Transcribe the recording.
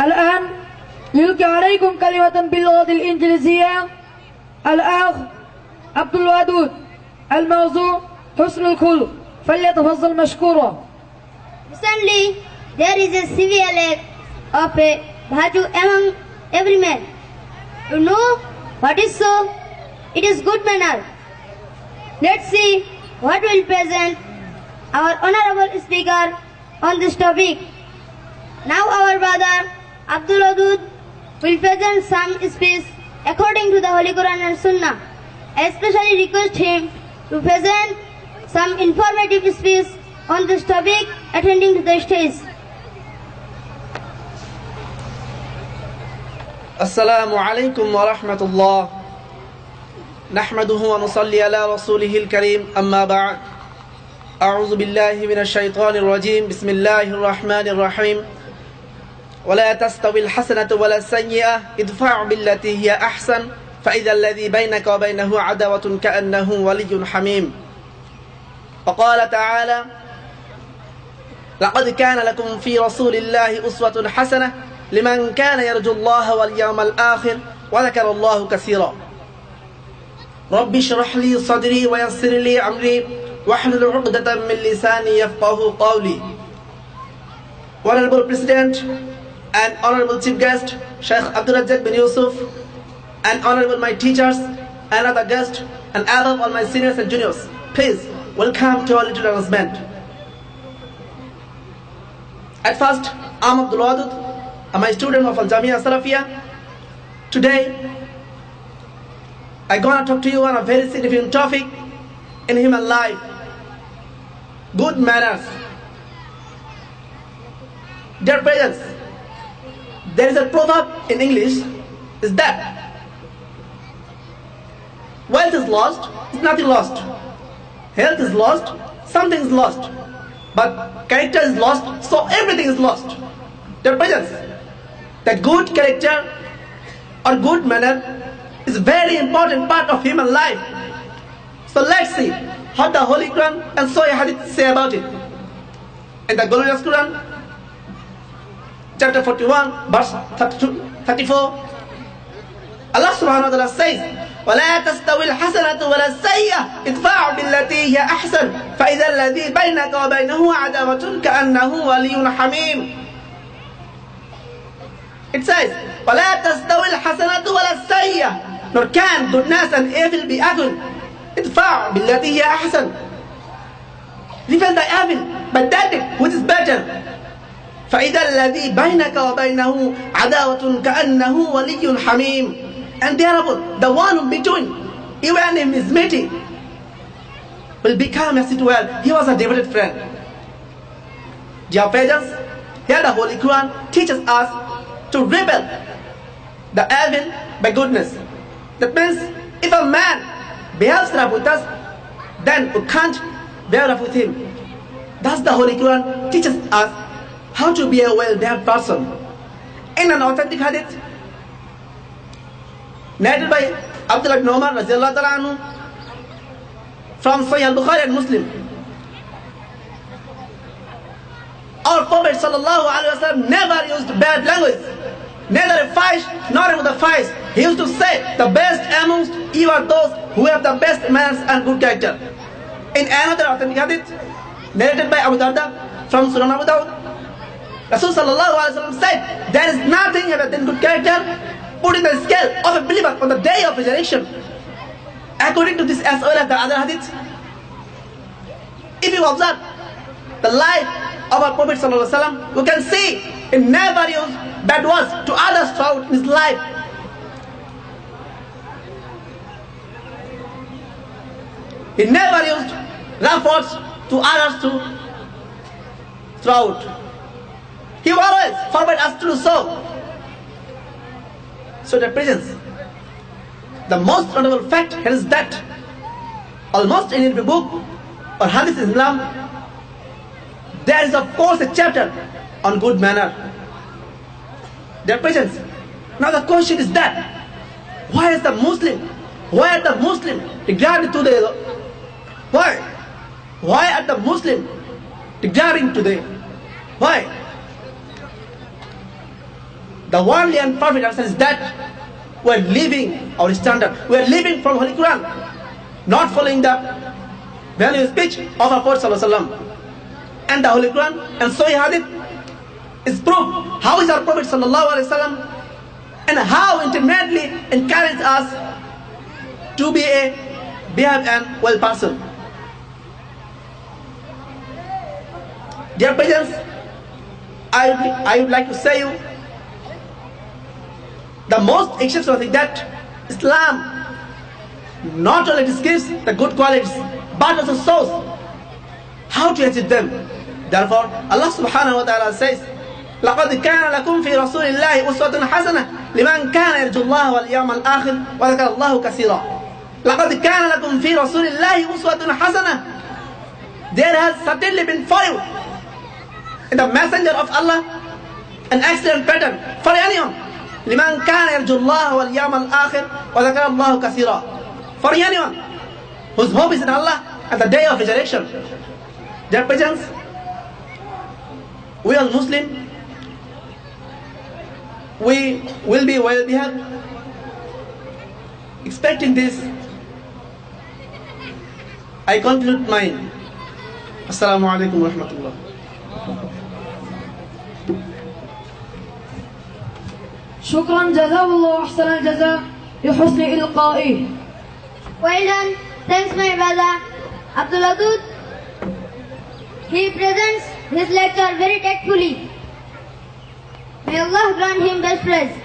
الآن يلقي عليكم كلمة باللغة الإنجليزية الأخ عبد الودود الموضوع حسن الخلق فليتفضل مشكورا Recently, there is a severe lack of a virtue among every man. You know what is so? It is good manner. Let's see what will present our honorable speaker on this topic. Now our brother Abdul Adud will present some speech according to the Holy Quran and Sunnah. I especially request him to present some informative speech on this topic attending to the stage. السلام عليكم ورحمة الله نحمده ونصلي على رسوله الكريم أما بعد أعوذ بالله من الشيطان الرجيم بسم الله الرحمن الرحيم ولا تستوي الحسنة ولا السيئة ادفع بالتي هي أحسن. فإذا الذي بينك وبينه عداوة كأنه ولي حميم. وقال تعالى لقد كان لكم في رسول الله أسوة حسنة لمن كان يرجو الله واليوم الآخر وذكر الله كثيرا. رب اشرح لي صدري ويسر لي أمري واحلل عقدة من لساني يفقه قولي. Honorable President and Honorable Chief Guest Sheikh Abdul bin Yusuf and Honorable my teachers and other guests and above all my seniors and juniors please welcome to our little announcement At first, I'm Abdul Wadud, I'm a student of Al Jamia Salafia. Today, I'm gonna talk to you on a very significant topic in human life good manners. Dear parents, there is a proverb in English is that wealth is lost, is nothing lost. Health is lost, something is lost. But character is lost, so everything is lost. Dear parents, the good character or good manner is very important part of human life. So let's see how the Holy Quran and Sahih Hadith say about it. In the glorious Quran, chapter 41, verse 32, 34, Allah subhanahu wa ta'ala says, ولا تستوي الحسنة ولا السيئة ادفع بالتي هي أحسن فإذا الذي بينك وبينه عداوة كأنه ولي حميم It says ولا تستوي الحسنة ولا السيئة nor can goodness and evil be equal ادفع بالتي هي أحسن Repel the evil but that which is better. فإذا الذي بينك وبينه عداوة كأنه ولي حميم and thereupon the one in between you and him is meeting will become as it were he was a devoted friend dear parents here the holy quran teaches us to rebel the evil by goodness that means if a man behaves rough with us then we can't bear rough with him thus the holy quran teaches us how to be a well-behaved person in an authentic hadith narrated by Abdullah ibn Umar from Sahih al-Bukhari and Muslim. Our Prophet sallallahu alaihi wasallam never used bad language, neither a fight nor with a fight. He used to say, the best amongst you are those who have the best manners and good character. In another authentic hadith, narrated by Abu Darda from Sunan Abu Dawud, Rasul sallallahu alaihi wasallam said, there is nothing better than good character put in the scale of a believer on the day of resurrection. According to this as well as the other hadith, if you observe the life of our Prophet ﷺ, you can see he never used bad words to others throughout his life. He never used rough words to others to throughout. He always forbade us to do so. So the presence. The most notable fact here is that almost in every book or hadith in Islam, there is of course a chapter on good manner. Their presence. Now the question is that why is the Muslim, why are the Muslim regarded to the why? Why are the Muslim regarding today? Why? The worldly and perfect answer is that we are living our standard. We are living from Holy Quran, not following the value speech of our Prophet And the Holy Quran and Sahih Hadith is proof how is our Prophet Sallallahu and how intimately encouraged us to be a behave and well person. Dear parents, I, I would like to say you the most exceptional thing that Islam not only describes the good qualities but also shows how to achieve them. Therefore, Allah subhanahu wa ta'ala says, لقد كان لكم في رسول الله أسوة حسنة لمن كان يرجو الله واليوم الآخر وذكر الله كثيرا لقد كان لكم في رسول الله أسوة حسنة There has certainly been for you in the messenger of Allah an excellent pattern for anyone لمن كان يرجو الله واليوم الآخر وذكر الله كثيرا for anyone whose hope is in Allah and the day of resurrection dear patients we as Muslim we will be well behaved expecting this I conclude mine Assalamu alaikum wa rahmatullah شكرا جزاه الله أحسن الجزاء لحسن إلقائه Well. Thanks, my brother. Abdul Adud. He presents his lecture very tactfully. May Allah grant him best praise.